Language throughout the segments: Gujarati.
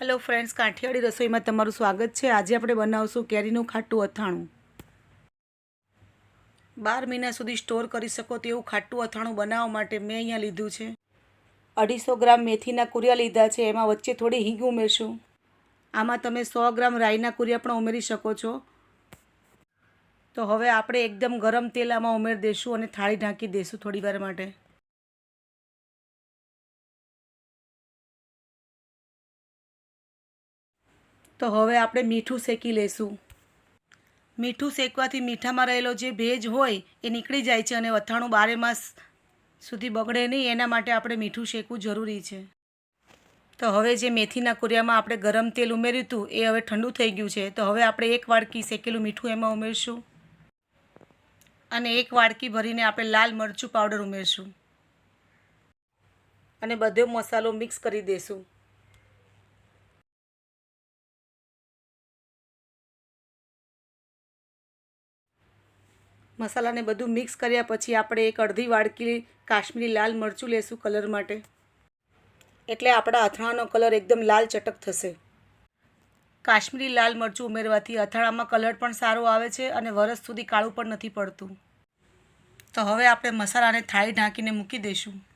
હેલો ફ્રેન્ડ્સ કાઠિયાવાડી રસોઈમાં તમારું સ્વાગત છે. આજે આપણે બનાવશું કેરીનું ખાટું અથાણું. બાર મહિના સુધી સ્ટોર કરી શકો તેવું ખાટું અથાણું બનાવવા માટે મેં અહીંયા લીધું છે. અઢીસો ગ્રામ મેથીના કુરિયા લીધા છે. એમાં વચ્ચે થોડી હિંગ ઉમેરશું. આમાં તમે સો ગ્રામ રાઈના કુરિયા પણ ઉમેરી શકો છો. તો હવે આપણે એકદમ ગરમ તેલ આમાં ઉમેરી દઈશું અને થાળી ઢાંકી દઈશું થોડી માટે. તો હવે આપણે મીઠું શેકી લઈશું મીઠું શેકવાથી મીઠામાં રહેલો જે ભેજ હોય એ નીકળી જાય છે અને અથાણું બારે માસ સુધી બગડે નહીં, એના માટે આપણે મીઠું શેકવું જરૂરી છે. તો હવે જે મેથીના કુરિયામાં આપણે ગરમ તેલ ઉમેર્યું હતું, એ હવે ઠંડુ થઈ ગયું છે. તો હવે આપણે એક વાડકી શેકેલું મીઠું એમાં ઉમેરશું. અને એક વાડકી ભરીને આપણે લાલ મરચું પાવડર ઉમેરશું. અને બધો મસાલો મિક્સ કરી દઈશું મસાલાને બધું મિક્સ કર્યા પછી આપણે એક અડધી વાડકી કાશ્મીરી લાલ મરચું લેશું કલર માટે. એટલે આપણા અથાણાનો કલર એકદમ લાલ ચટક થશે. કાશ્મીરી લાલ મરચું ઉમેરવાથી અથાણામાં કલર પણ સારો આવે છે અને વરસ સુધી કાળું પણ નથી પડતું. તો હવે આપણે મસાલાને થાળી ઢાંકીને મૂકી દઈશું.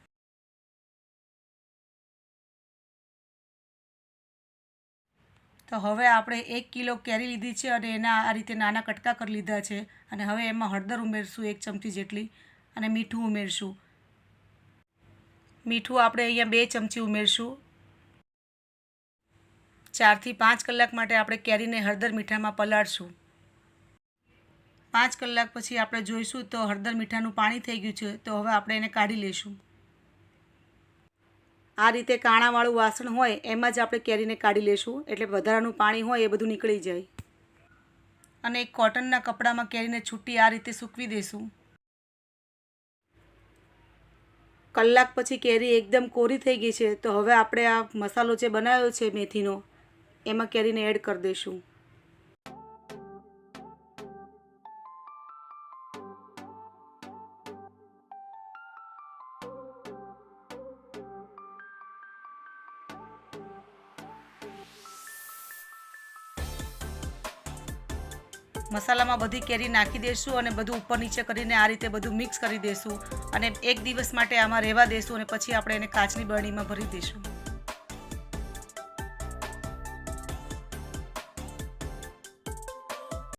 તો હવે આપણે એક કિલો કેરી લીધી છે અને એના આ રીતે નાના કટકા કરી લીધા છે અને હવે એમાં હળદર ઉમેરશું એક ચમચી જેટલી અને મીઠું ઉમેરશું. મીઠું આપણે અહીંયા બે ચમચી ઉમેરશું. ચારથી પાંચ કલાક માટે આપણે કેરીને હળદર મીઠામાં પલાળશું. પાંચ કલાક પછી આપણે જોઈશું તો હળદર મીઠાનું પાણી થઈ ગયું છે તો હવે આપણે એને કાઢી લઈશું. આ રીતે કાણાવાળું વાસણ હોય, એમાં જ આપણે કેરીને કાઢી લેશું. એટલે વધારાનું પાણી હોય, એ બધું નીકળી જાય. અને એક કોટનના કપડામાં કેરીને છૂટી આ રીતે સૂકવી દઈશું કલાક પછી કેરી એકદમ કોરી થઈ ગઈ છે, તો હવે આપણે આ મસાલો જે બનાવ્યો છે મેથીનો, એમાં કેરીને એડ કરી દઈશું મસાલામાં બધી કેરી નાખી દઈશું અને બધું ઉપર નીચે કરીને આ રીતે બધું મિક્સ કરી દઈશું અને એક દિવસ માટે આમાં રહેવા દઈશું અને પછી આપણે એને કાચની બરણીમાં ભરી દઈશું